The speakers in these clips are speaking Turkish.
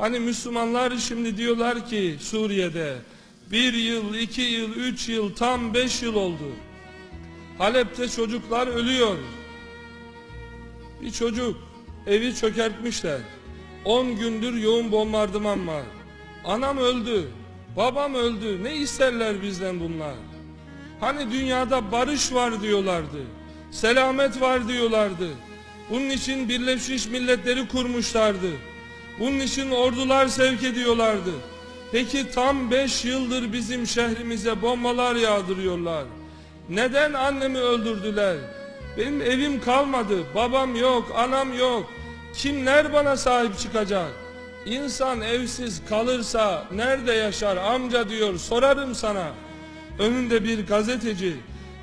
Hani Müslümanlar şimdi diyorlar ki Suriye'de bir yıl, iki yıl, üç yıl, tam beş yıl oldu. Halep'te çocuklar ölüyor. Bir çocuk evi çökertmişler. 10 gündür yoğun bombardıman var. Anam öldü, babam öldü. Ne isterler bizden bunlar? Hani dünyada barış var diyorlardı. Selamet var diyorlardı. Bunun için Birleşmiş Milletleri kurmuşlardı. Bunun için ordular sevk ediyorlardı. Peki tam 5 yıldır bizim şehrimize bombalar yağdırıyorlar. Neden annemi öldürdüler? Benim evim kalmadı. Babam yok, anam yok. Kimler bana sahip çıkacak? İnsan evsiz kalırsa nerede yaşar amca diyor sorarım sana. Önünde bir gazeteci.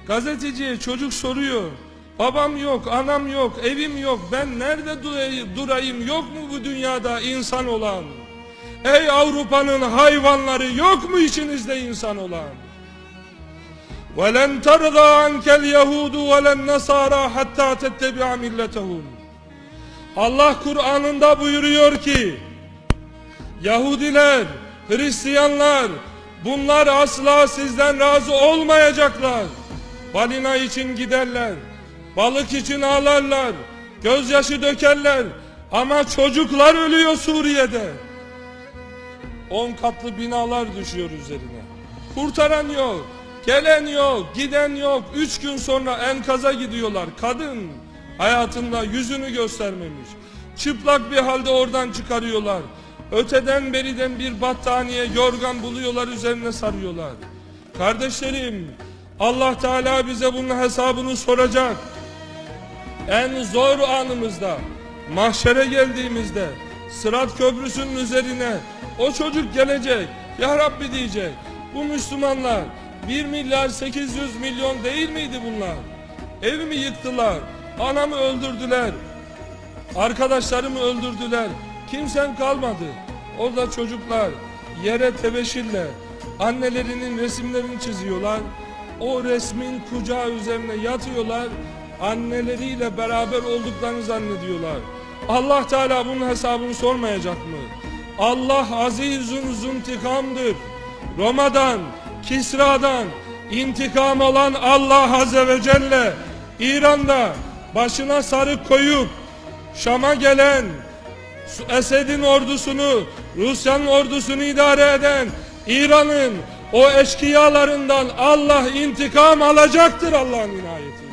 Gazeteciye çocuk soruyor. Babam yok, anam yok, evim yok. Ben nerede durayım, durayım? Yok mu bu dünyada insan olan? Ey Avrupa'nın hayvanları yok mu içinizde insan olan? وَلَنْ تَرْضَى عَنْكَ الْيَهُودُ وَلَا النَّصَارَى حَتَّى تَتَّبِعَ مِلَّتَهُمْ Allah Kur'an'ında buyuruyor ki Yahudiler, Hristiyanlar bunlar asla sizden razı olmayacaklar. Balina için giderler, balık için ağlarlar, gözyaşı dökerler ama çocuklar ölüyor Suriye'de. 10 katlı binalar düşüyor üzerine. Kurtaran yok, gelen yok, giden yok. Üç gün sonra enkaza gidiyorlar. Kadın hayatında yüzünü göstermemiş. Çıplak bir halde oradan çıkarıyorlar. Öteden beriden bir battaniye, yorgan buluyorlar, üzerine sarıyorlar. Kardeşlerim, Allah Teala bize bunun hesabını soracak. En zor anımızda, mahşere geldiğimizde, Sırat Köprüsü'nün üzerine o çocuk gelecek. Ya Rabbi diyecek. Bu Müslümanlar 1 milyar 800 milyon değil miydi bunlar? Evimi yıktılar. Anamı öldürdüler. Arkadaşlarımı öldürdüler. Kimsen kalmadı. Orada çocuklar yere tebeşirle annelerinin resimlerini çiziyorlar. O resmin kucağı üzerine yatıyorlar. Anneleriyle beraber olduklarını zannediyorlar. Allah Teala bunun hesabını sormayacak mı? Allah azizun zuntikamdır. Roma'dan, Kisra'dan intikam alan Allah Azze ve Celle İran'da başına sarık koyup Şam'a gelen Esed'in ordusunu, Rusya'nın ordusunu idare eden İran'ın o eşkıyalarından Allah intikam alacaktır Allah'ın inayeti.